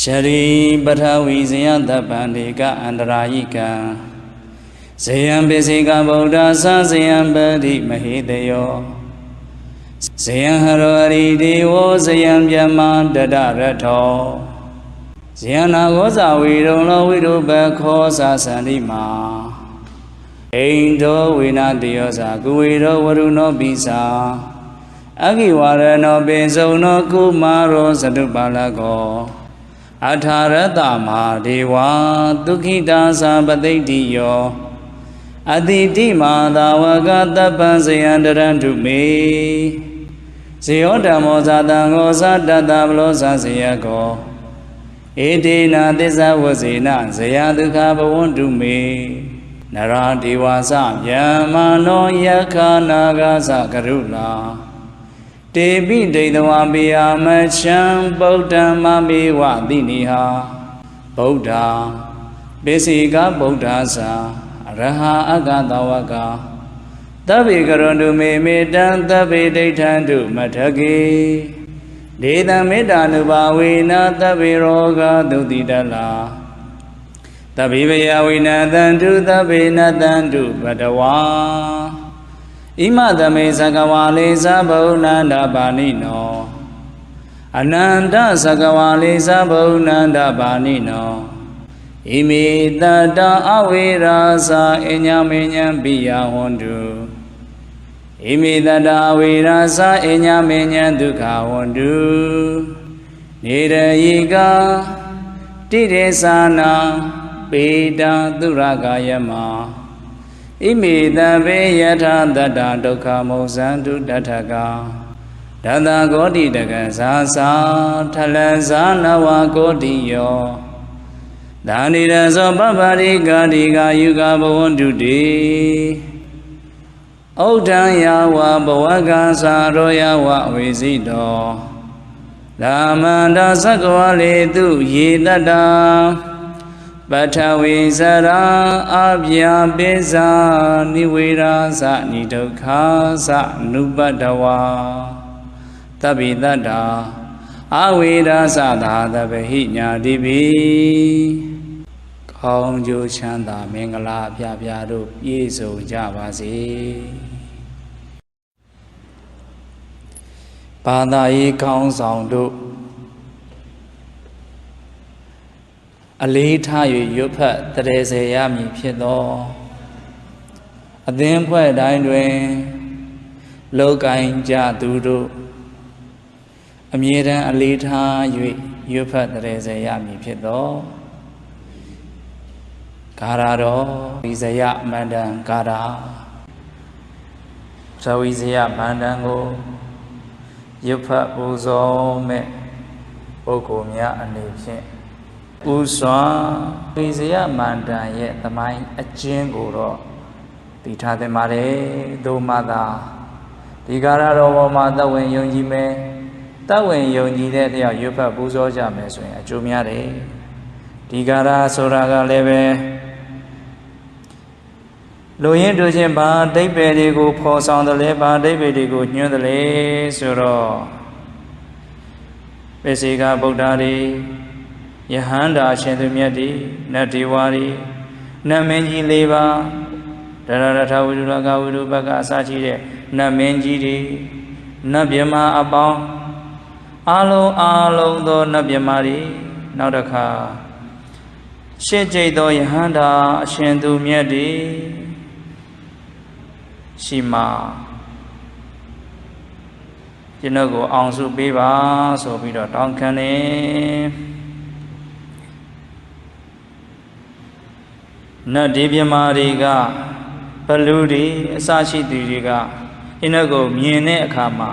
ရှရီပထဝီဇယတပ္ပန္တိကအန္တရာယိကံဇယံပိစိကဗုဒ္ဓသဇယံပတိမဟိတယောဇယံဟရောရိဒေဝဇယံမြမတတရထောဇယံနာဂောဇဝေရုံလောဝိရုပခောသာသန္တိမာအိန္ဒောဝေနတယောဇာကုဝေရောဝရုဏောပိစာအဂိဝရဏောပိစုံနောကုမာရောသတုပါလကော အထာရတမာဒေဝဒုက္ခိတာသာပသိတိယောအတိတိမာသာဝကတပ္ပံဇယံတရန္တုမေဇေယောဓမ္မောဇာတံဃောသတတ္တဗလောဇဇေယကောဧတေနာသစ္စာဝဇေနဇယဒုက္ခဘဝန္တုမေနရာဒေဝသဗျမ္မာနောယခာနာဂသကရုလာ တေပိဒိဋ္ဌဝပိယမချံဗုဒ္ဓံမမေဝတိနိဟာဗုဒ္ဓပိစိကဗုဒ္ဓသာရဟအကတဝကသဗ္ဗေကရွန်တုမေမေတံသဗ္ဗေဒိဋ္ဌံတုမထကေဒေတံမေတ္တာနုဘာဝေနသဗ္ဗေရောဂသုတိတလာသဗ္ဗေဘယဝိနတံတုသဗ္ဗေနတံတုပတဝါ ဣမသမေသကဝါလေသဗုဏန္ဒပါဏိနောအနန္တသကဝါလေသဗုဏန္ဒပါဏိနောဣမိတတအဝေရာသာအညမေညံပိယဟွန်တုဣမိတတအဝေရာသာအညမေညံဒုက္ခဟွန်တုနေရယိကတိရေသာနာပေတာသူရကာယမ ဣမိတဘေယထာတတဒုက္ခမောဇန္တုတထကဒသဂောတိတကဇာသာထလဇာနဝဂောတိယောဒါနိရဇောပပရိကာတိကာယုကဘဝန္တုတိဩဒံယဝဘဝကံသာရောယဝဝေစီတောလာမန္တသက္ကဝလေတုယေတတ္တာ ပထဝီဇရာအဗျာပိဇာနိဝေရာဇနိဒုက္ခသနုပတ္တဝါတပိတတ္တာအဝေရာသသာတပဟိညာတိပိကောင်းကျိုးချမ်းသာမင်္ဂလာအဖျားဖျားတို့ပြည့်စုံကြပါစေဘာသာရေးကောင်းဆောင်တို့ အလေးထား၍ရွတ်ဖတ်တရေစေရမည်ဖြစ်သောအသင်းဖွဲ့တိုင်းတွင်လောကင်ကြသူတို့အမြဲတမ်းအလေးထား၍ရွတ်ဖတ်တရေစေရမည်ဖြစ်သောကာရတော်ဝိဇယမန္တံကာရာဇဝိဇယမန္တံကိုရွတ်ဖတ်ပူဇော်မဲ့ပုဂ္ဂိုလ်များအနေဖြင့် ဥစွာပိစယမန္တန်ရဲ့သမိုင်းအကျဉ်းကိုတော့သိထားသင့်ပါတယ်သို့မှသာဒီကာရတော်ပေါ်မှာတဝင်ယုံကြည်မယ်တဝင်ယုံကြည်တဲ့တရားရွတ်ဖတ်ပူဇော်ကြမယ်ဆိုရင်အကျိုးများတယ်ဒီကာရဆိုတာကလည်းပဲလူရင်းတို့ချင်းဘာဒိဗ္ဗေတွေကိုဖော်ဆောင်တယ်လဲဘာဒိဗ္ဗေတွေကိုညွှန်းတယ်လဲဆိုတော့ပေစီကဗုဒ္ဓတွေ ယဟန္တာရှင်သူမြတ်တွေနတ်ဒေဝတွေနတ်မင်းကြီး၄ပါးဒရရထဝိရုလကဝိရုဘကအစရှိတဲ့နတ်မင်းကြီးတွေနတ်မြမအပေါင်းအလုံးအလုံးသောနတ်မြမတွေနောက်တစ်ခါရှစ်ကြိတ်သောယဟန္တာအရှင်သူမြတ်တွေရှိမှကျွန်ုပ်ကိုအောင်စုပေးပါဆိုပြီးတော့တောင်းခံတယ် နတ်ဒီပြမာတွေကဘလူတွေအစရှိသူတွေကအင်းကိုမြင်တဲ့အခါမှာ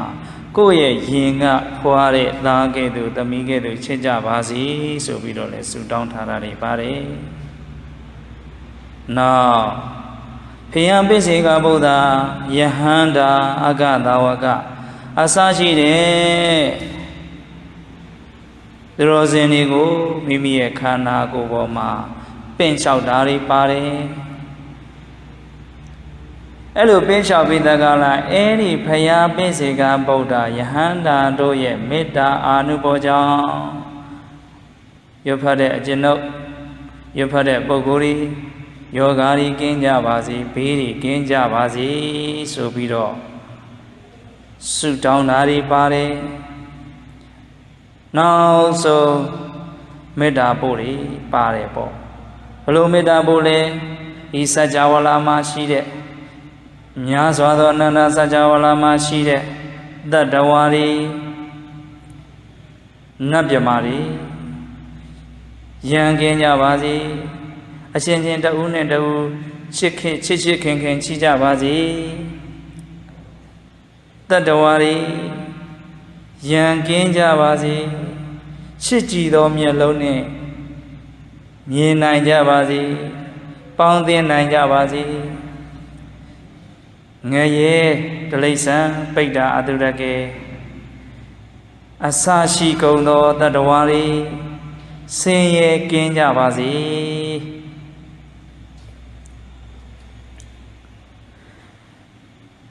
ကိုယ့်ရဲ့ရင်ကဖွာတဲ့သားကဲ့သို့သမီးကဲ့သို့ချစ်ကြပါစေဆိုပြီးတော့လဲဆုတောင်းထားတာတွေပါတယ်။နောက်ဖယံပိစေကဗုဒ္ဓယဟန္တာအကသာဝကအစရှိတဲ့သူတော်စင်တွေကိုမိမိရဲ့ခန္ဓာကိုယ်ပေါ်မှာ ပင့်လျှောက်တာတွေပါတယ်အဲ့လိုပင့်လျှောက်ပြီးတကလားအဲ့ဒီဖယားပင့်စေကဗုဒ္ဓယဟန္တာတို့ရဲ့မေတ္တာအာနုဘောကြောင့်ရွတ်ဖတ်တဲ့အကျဉ်ုပ်ရွတ်ဖတ်တဲ့ပုဂ္ဂိုလ်တွေယောဂါတွေကင်းကြပါစေဘေးတွေကင်းကြပါစေဆိုပြီးတော့ဆုတောင်းတာတွေပါတယ်နောက်ဆုံးမေတ္တာပို့တွေပါတယ်ပေါ့ဘ လို့မေတ္တာပို့လဲဒီစัจ java လာမှာရှိတဲ့များစွာသောအနန္တစัจ java လာမှာရှိတဲ့တတ္တဝါတွေနတ်မြမာတွေယံကင်းကြပါစေအရှင်ချင်းတဦးနဲ့တဦးချစ်ခင်ချစ်ချစ်ခင်ခင်ချီကြပါစေတတ္တဝါတွေယံကင်းကြပါစေချစ်ကြည်သောမျက်လုံးနဲ့ မြင်နိုင်ကြပါစေပေါင်းသင်းနိုင်ကြပါစေငရေတလိษံပိဋ္ဌာအတုရကေအစရှိကုန်သောတတ္တဝါတွေဆင်းရဲကင်းကြပါစေ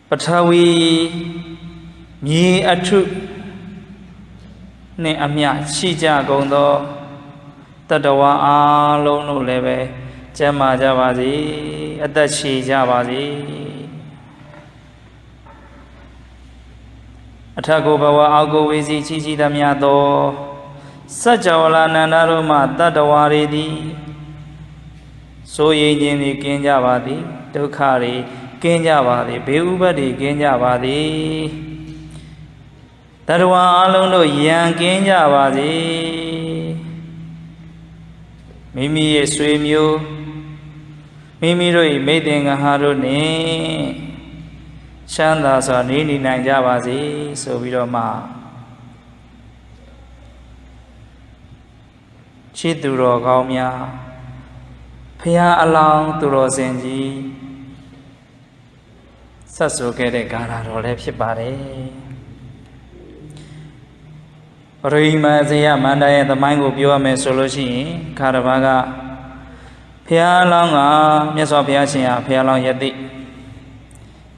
ပထဝီမြေအထုနှင့်အမျှရှိကြကုန်သော တတဝါအားလုံးတို့လည်းပဲကျမ်းမာကြပါစေအသက်ရှည်ကြပါစေအထက်ကိုဘဝအောက်ကိုဝေစီချီချီသမျှသောစัจ java လာနန္ဒတို့မှတတဝါတွေသည်ဆိုရင်ခြင်းသည်ကင်းကြပါသည်ဒုက္ခတွေကင်းကြပါသည်ဘေးဥပတ်တွေကင်းကြပါသည်တတဝါအလုံးတို့ယံကင်းကြပါစေ မိမိရဲ့ဆွေမျိုးမိမိတို့၏မိတ်တင်္ဂဟာတို့နှင့်ချမ်းသာစွာနေနေနိုင်ကြပါစေဆိုပြီးတော့မှချစ်သူတော်ကောင်းများဖရာအလောင်းသူတော်စင်ကြီးဆက်ဆိုခဲ့တဲ့ဂါထာတော်လည်းဖြစ်ပါတယ် ပရိမဇေယမန္တရဲ့သမိုင်းကိုပြောရမယ်ဆိုလို့ရှိရင်ခါတဘာကဖះလောင်းကမြတ်စွာဘုရားရှင်ဟာဖះလောင်းယတိ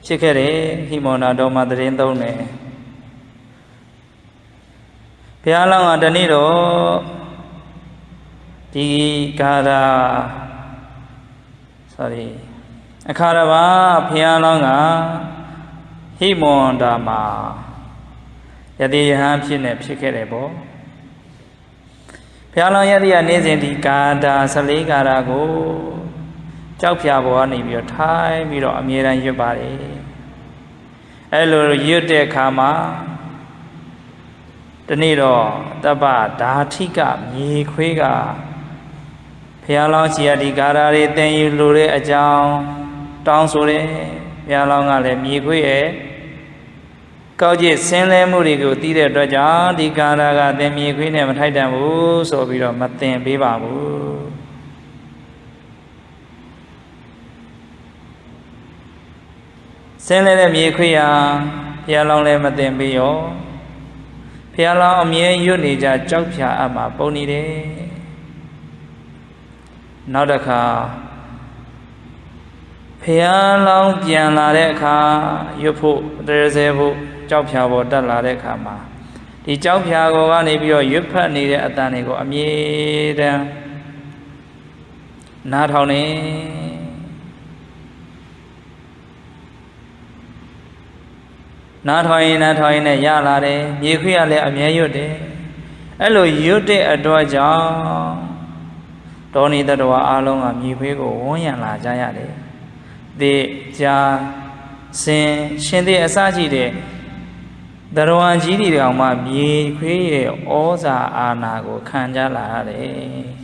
ဖြစ်ခဲ့တယ်ဟိမောနာတော်မှာတရင်သုံးတယ်ဖះလောင်းကတနေ့တော့ဒီကာရာ sorry အခါရဘာဖះလောင်းကဟိမောန္တာမှာ ယတိယဟန်ဖြစ်နေဖြစ်ခဲ့တယ်ပေါ့ဘုရားလောင်းယတိကနေ့စဉ်ဒီကာတာ14ကာရာကိုကြောက်ဖြာပေါ်ကနေပြီးတော့ထိုင်းပြီးတော့အမြဲတမ်းရွတ်ပါတယ်အဲလိုရွတ်တဲ့အခါမှာဒီနေ့တော့တပ္ပဓာထိကမြေခွေးကဘုရားလောင်းရှိရဒီကာရာတွေတင်ယူလိုတဲ့အကြောင်းတောင်းဆိုတယ်ဘုရားလောင်းကလည်းမြေခွေးရဲ့ ကောက်ကျစ်ဆင်းလဲမှုတွေကိုသိတဲ့အတွက်ကြောင့်ဒီကာရကသင်မြေခွေးနဲ့မထိုက်တန်ဘူးဆိုပြီးတော့မသင်ပေးပါဘူးဆင်းလဲတဲ့မြေခွေးဟာဘုရားလောင်းလည်းမသင်ပေးရောဘုရားလောင်းအမြဲရွတ်နေကြကြောက်ဖြာအပ်မှာပုံနေတယ်နောက်တစ်ခါဖះလောင်းပြန်လာတဲ့အခါရွတ်ဖို့တရစဲဖို့ ကြောက်ဖြာပေါ်တက်လာတဲ့အခါမှာဒီကြောက်ဖြာကောကနေပြီးတော့ရွတ်ဖတ်နေတဲ့အတန်တွေကိုအမြဲတမ်းနားထောင်နေနားထောင်ရင်နားထောင်ရင်လည်းရလာတယ်မြေခွေးကလည်းအမြဲရွတ်တယ်အဲ့လိုရွတ်တဲ့အတွက်ကြောင့်တောနေတ္တဝါအလုံးကမြေခွေးကိုဝန်းရံလာကြရတယ်သေကြာစင်ရှင်သေအစရှိတဲ့ တရဝံကြီးတွေတောင်မှမြေခွေးရဲ့ဩဇာအာဏာကိုခံကြလာရတယ်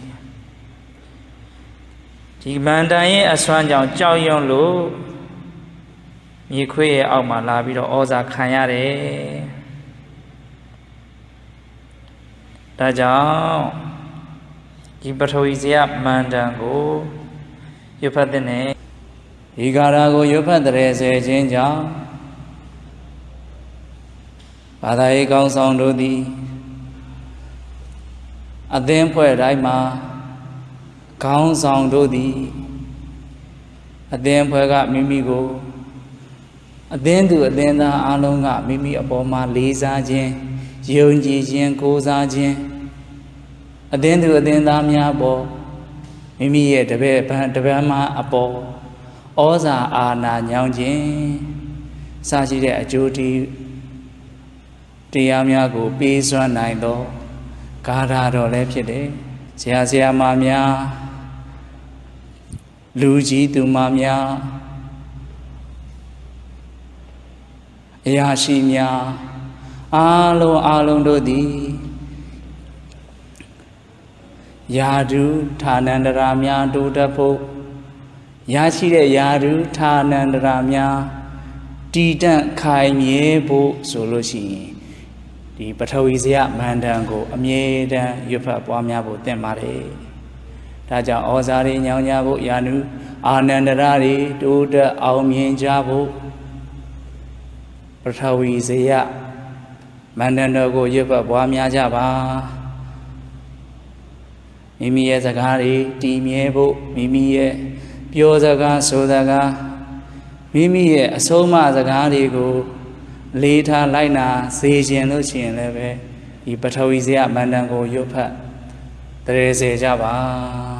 ဒီမန္တန်ရဲ့အစွမ်းကြောင့်ကြောက်ရွံ့လို့မြေခွေးရဲ့အောက်မှာလာပြီးတော့ဩဇာခံရတယ်ဒါကြောင့်ဒီပထဝီဇယမန္တန်ကိုရွတ်ဖတ်တဲ့နဲ့ဒီကာရာကိုရွတ်ဖတ်တဲ့ဆယ်ခြင်းကြောင့် ဘာသာရေးကောင်းဆောင်တို့သည်အသင်းဖွဲ့တိုင်းမှာကောင်းဆောင်တို့သည်အသင်းဖွဲ့ကမိမိကိုအသင်းသူအသင်းသားအလုံးကမိမိအပေါ်မှာလေးစားခြင်းယုံကြည်ခြင်းကိုးစားခြင်းအသင်းသူအသင်းသားများပေါ်မိမိရဲ့တပည့်ဗန်တပည့်မအပေါ်ဩဇာအာဏာညောင်းခြင်းစရှိတဲ့အကျိုးတီ တရားများကို ပေးစွမ်းနိုင်သောဂါထာတော်လည်းဖြစ်တယ်ဆရာဆရာမများလူကြီးသူမများအရာရှိများအားလုံးအားလုံးတို့သည်ယာဓုဌာနန္တရာများတိုးတက်ဖို့ရရှိတဲ့ယာဓုဌာနန္တရာများတည်တံ့ခိုင်မြဲဖို့ဆိုလို့ရှိရင် ဒီပထဝီဇယမန္တန်ကို အမြဲတမ်းရွတ်ဖတ်ပွားများဖို့သင့်ပါတယ်။ဒါကြောင့်ဩဇာတွေညောင်းကြဖို့ယာနုအာနန္ဒရာတွေတိုးတက်အောင်မြင်ကြဖို့ပထဝီဇယမန္တန်တော်ကိုရွတ်ဖတ်ပွားများကြပါမိမိရဲ့စကားတွေတည်မြဲဖို့မိမိရဲ့ပြောစကားဆိုစကားမိမိရဲ့အဆုံးအမစကားတွေကို လေးထားလိုက်နာစေခြင်းလို့ရှိရင်လည်းပဲဒီပထဝီဇယမန္တန်ကိုရွတ်ဖတ်တရေစေကြပါ